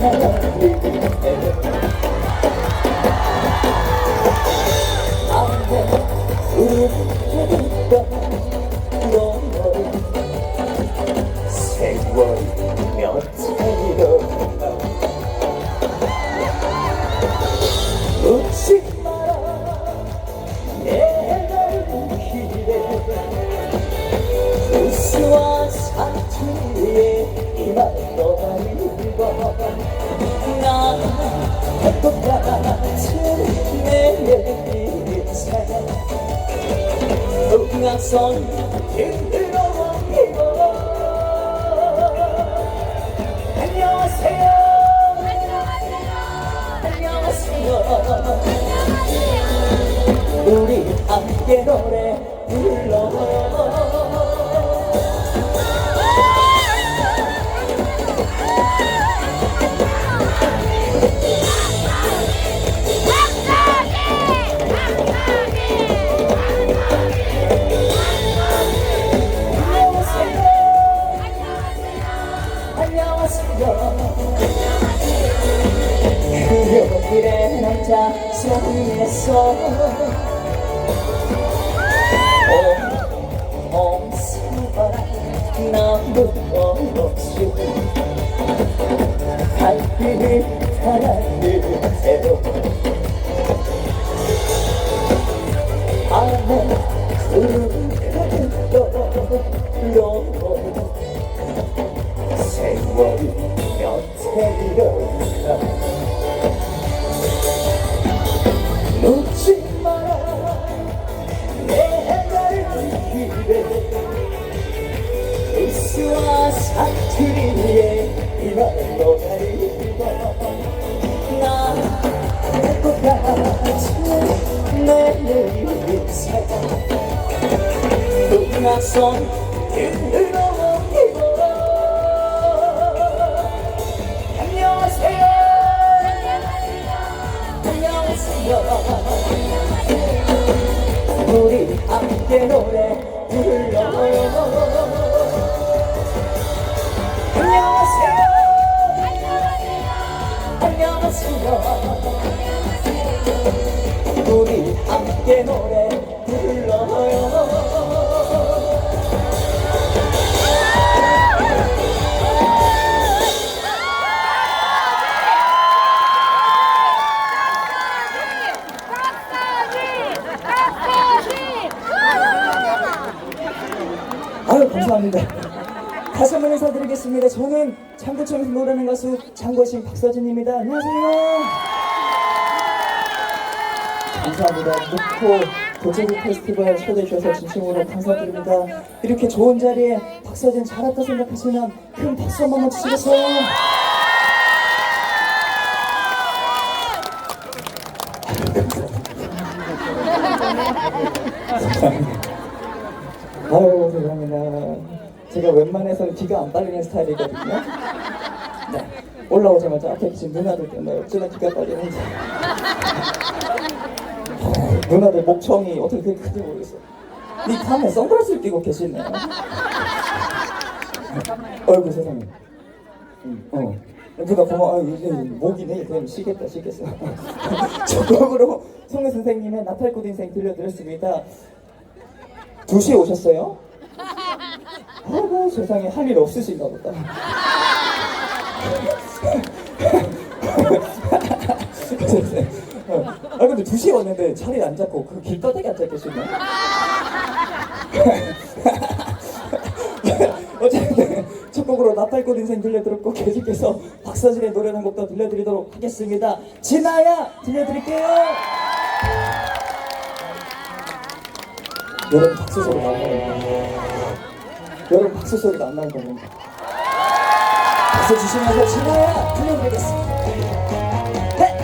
できてる! 우리 함께 노래 불러 나무 없이 달빛 하늘새도 안에 떠로 세월이 몇 해이 우리 함께 노래 불러요 안녕하세요 우리 함께 노래 불러요 아유 감사합니다. 다시 한번 인사드리겠습니다. 저는 장구청에서 노래하는 가수 장거신 박서진입니다. 안녕하세요. 감사합니다. 묵호 도제리 페스티벌 초대해 주셔서 진심으로 감사드립니다. 이렇게 좋은 자리에 박서진 잘 왔다 생각하시면 큰 박수 한번 주시겠어요? 아유 죄송합니다. 제가 웬만해서는 기가 안 빨리는 스타일이거든요. 네. 올라오자마자 앞에 계신 누나들 때문에 어쩌나 기가 빨리는지. 어, 누나들 목청이 어떻게 그렇게 큰지 모르겠어. 이 밤에 선글라스를 끼고 계시네. 어이구 세상에. 응, 어. 누가 보면 아, 이제 목이네 그냥 쉬겠다 쉬겠어. 적극으로 송혜 선생님의 나팔꽃 인생 들려드렸습니다. 2시에 오셨어요? 아이고 세상에 할 일 없으신가 보다. 어, 아 근데 2시에 왔는데 자리에 안 잡고 그 길바닥에 계시네. 어쨌든 첫 곡으로 나팔꽃 인생 들려드렸고 계속해서 박서진의 노래 한 곡 더 들려드리도록 하겠습니다. 진아야 들려드릴게요. 여러분 박수 소리가 안 나요. 여러분 박수 소리도 안 나는 거예요. 박수 주시면서 제가 불러드리겠습니다. 네.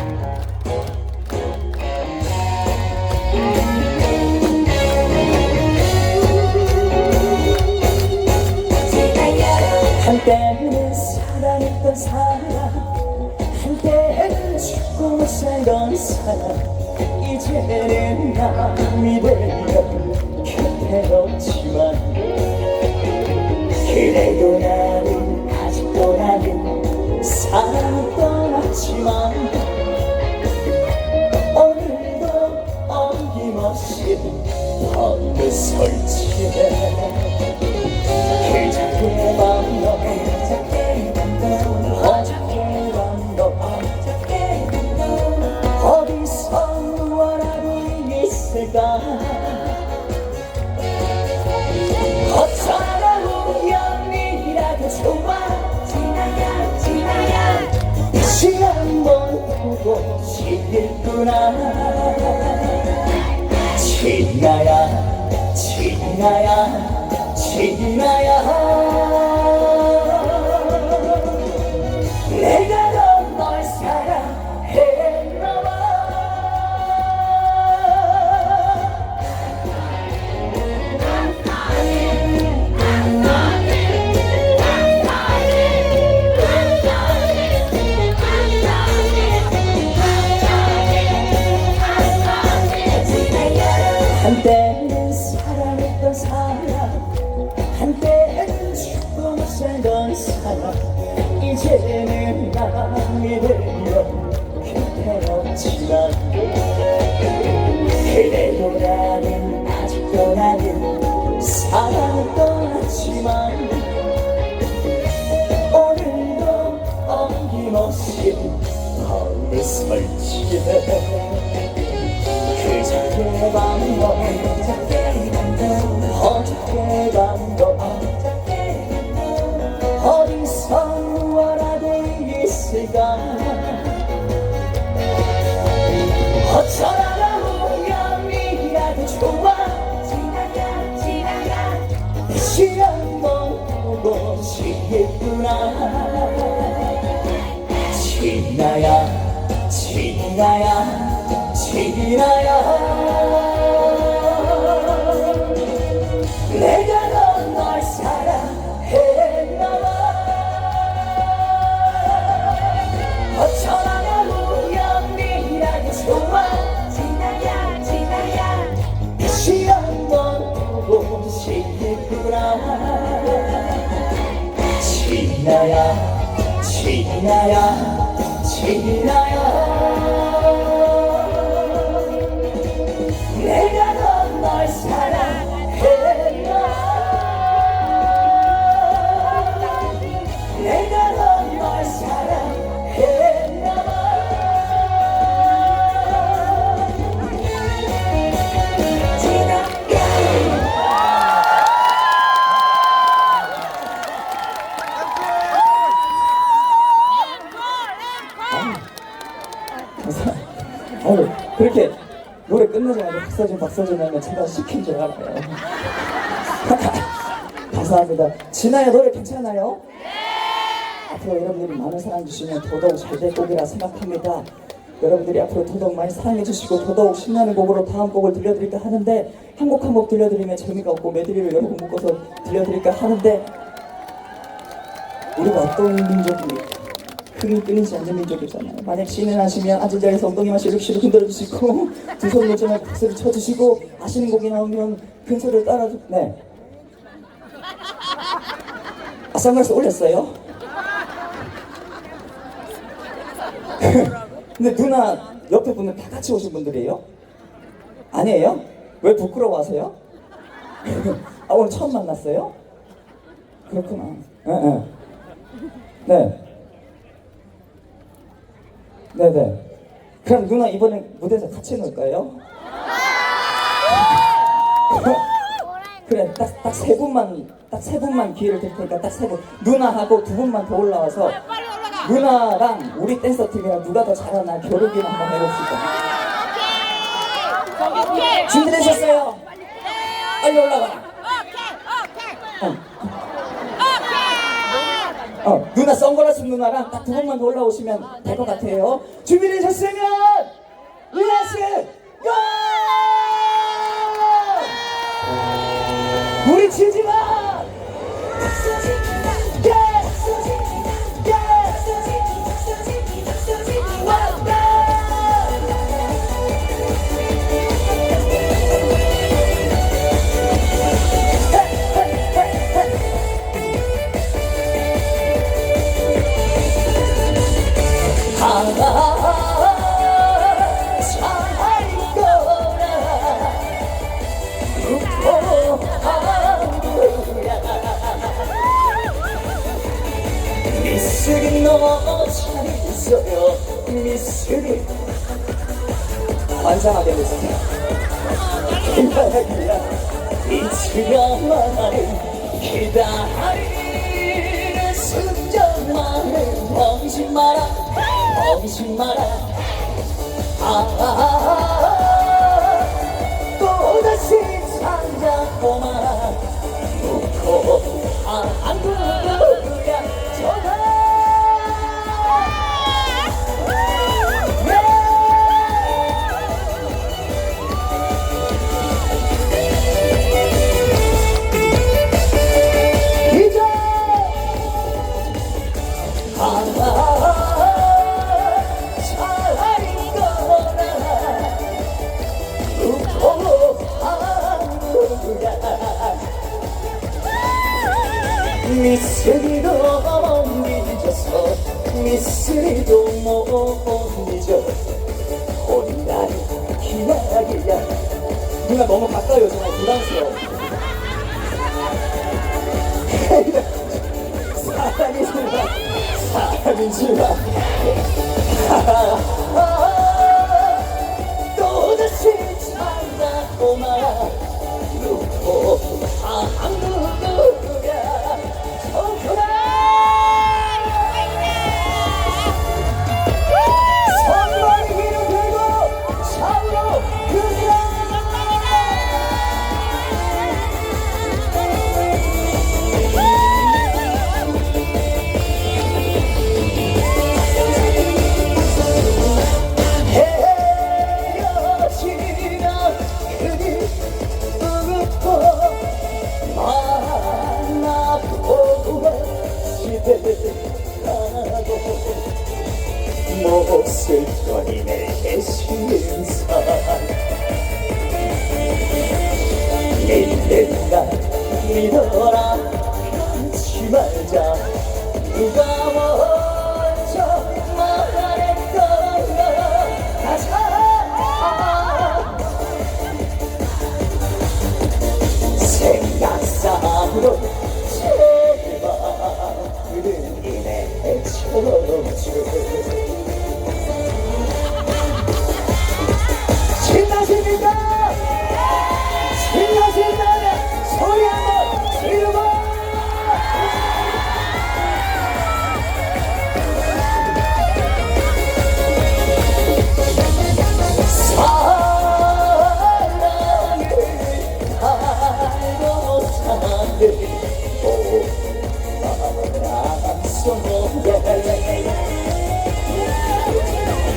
한때는 사랑했던 사랑 한때는 죽고 살던 사랑 이제는 남이 되어 곁에 없지만 그래도 나는 아직도 나는 사랑을 떠났지만 오늘도 어김없이 밤을 설치해 싶겠구나. 진나야 진나야 진나야 떠났지만 오늘도 어김없이 밤을 설치해 그저께 밤너 어저께 밤너 어디서 나야 진나야 끝나자마자 박서준 박서준 하면 제가 시킨 줄 알아요. 감사합니다. 진아야 노래 괜찮아요? 앞으로 여러분들이 많은 사랑 주시면 더더욱 잘 될 곡이라 생각합니다. 여러분들이 앞으로 더더욱 많이 사랑해 주시고 더더욱 신나는 곡으로 다음 곡을 들려드릴까 하는데 한 곡 한 곡 들려드리면 재미가 없고 메들리를 여러 곡 묶어서 들려드릴까 하는데 우리가 어떤 민족이 흥이 끊이지 않는 민족이잖아요. 만약 진행하시면 앉은 자리에서 엉덩이만 시룩시룩 흔들어주시고 두손 놓지 말고 박수를 쳐주시고 아시는 곡이 나오면 큰 소리를 따라주 네. 아, 선글라스 올렸어요? 근데 누나 옆에 분들 다 같이 오신 분들이에요? 아니에요? 왜 부끄러워하세요? 아 오늘 처음 만났어요? 그렇구나. 예, 예. 네. 네네. 그럼 누나 이번에 무대에서 같이 놀까요? 그래, 딱 딱 세 분만 딱 세 분만 기회를 드릴 테니까 딱 세 분. 누나하고 두 분만 더 올라와서 누나랑 우리 댄서 팀이랑 누가 더 잘하나 겨루기를 한번 해봅시다. 오케이 준비되셨어요? 빨리 올라가라. 오케이 오케이 어. 어, 누나 선글라스 누나랑 딱두 분만 더 올라오시면 될 것 같아요. 준비되셨으면 렛츠 고! 우리 치지 마! 환상하게 해주 사랑이지 믿어라 변치 말자. 누가 먼저 말했던 가자. 생각상으로 제발 그는 이내 쳐주 신나십니까? 신나신다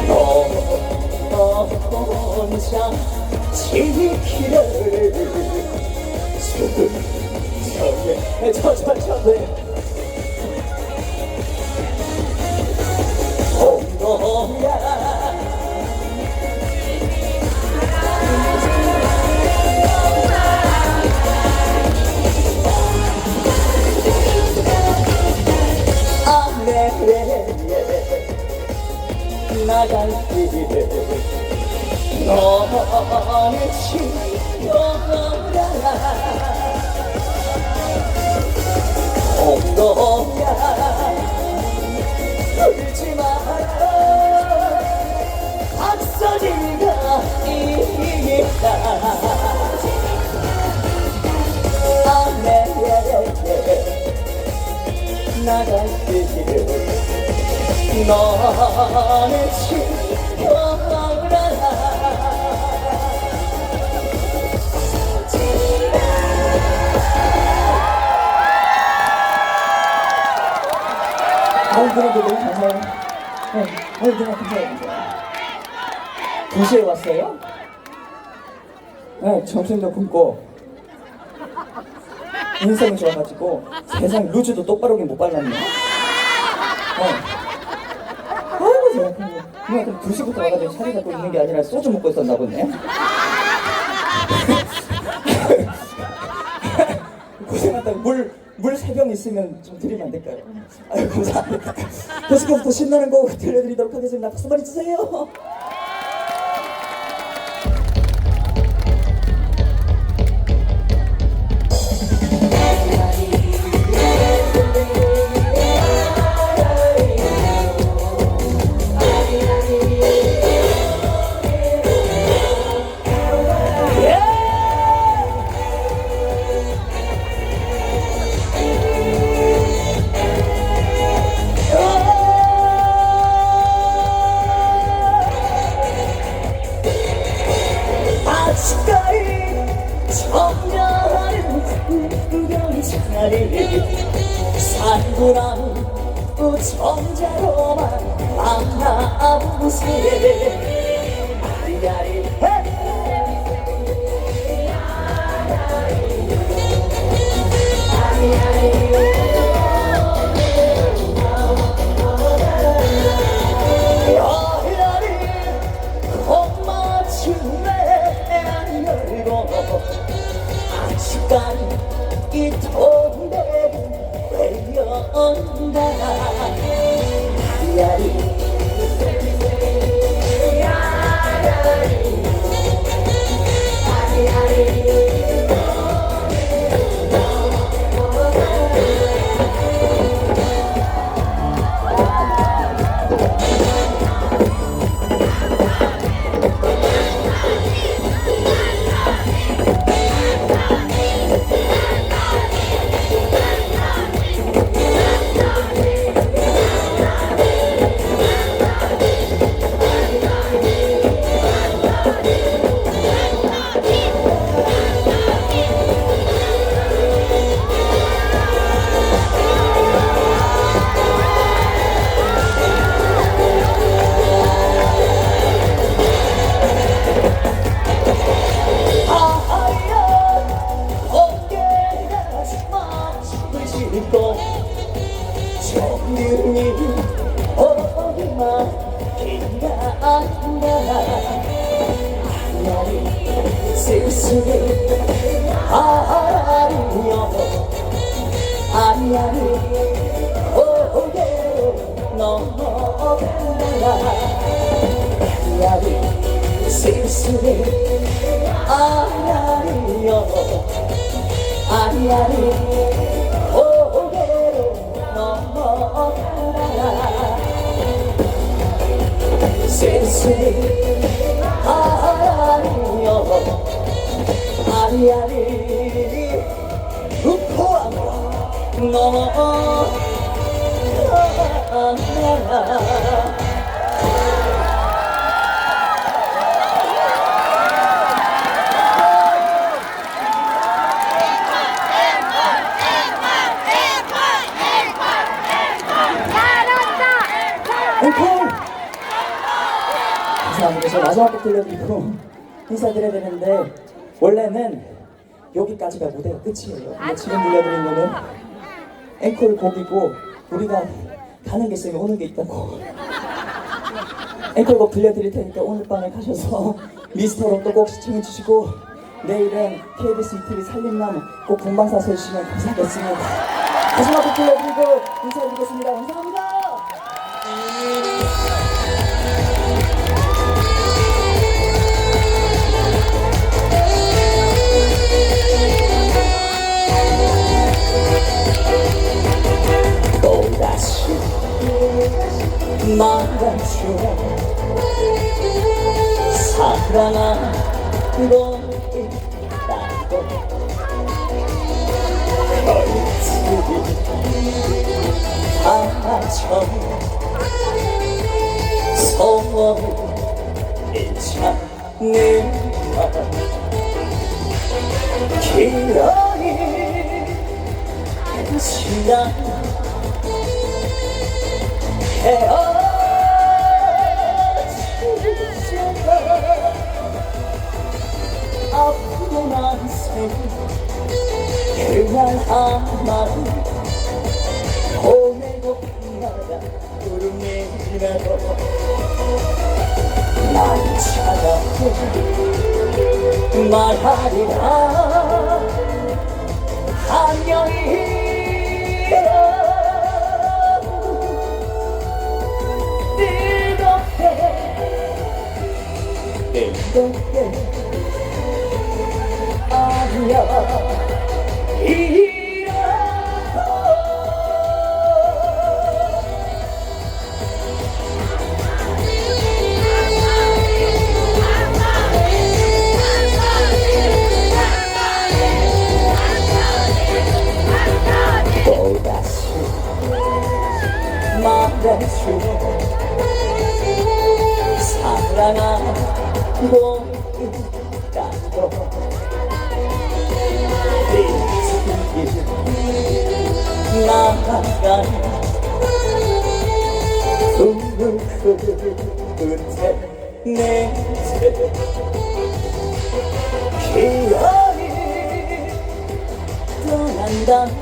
너 혼자 지키를 저에 저저저에 너는 지켜라 아유 그래도 너무 감사해요 네, 아유 정말 감사해요 감사해요 2시에 왔어요? 네 점심도 굶고 인성이 좋아가지고 세상 루즈도 똑바로게 못 발랐네 네. 그냥 그럼 2시부터 와가지고 차리 잡고 있는 게 아니라 소주 먹고 있었나 보네. 고생한다고 물, 물세병 있으면 좀 드리면 안 될까요? 아유 감사합니다. 계속해서 더 신나는 곡 들려드리도록 하겠습니다. 박수 많이 주세요 우연히 차라리 산구나무 우청자로만 만나보세 아리아리여 아리아리 고개로 넘어가라 쓸쓸 들려드리고 인사드려야 되는데 원래는 여기까지가 무대가 끝이에요. 근데 지금 들려드린 거는 앵콜 곡이고 우리가 가는 게 있으면 오는 게 있다고 앵콜곡 들려드릴 테니까 오늘 밤에 가셔서 미스터로 또꼭 시청해 주시고 내일은 KBS 이TV 살림남 꼭 본방사수 해주시면 감사하겠습니다. 마지막 곡 들려드리고 인사드리겠습니다. 감사합니다. 말하죠 사랑하고 있다고. 얼굴이 다쳐 소원을 찾는 길어이 시간 헤어지셔가 앞으로 난생 그날 하나를 보내고 나가 구름이라도 날 찾아고 말하리라 안녕히 뜨겁게 아니야 난 숨을 끝에 내제 기억이 떠난다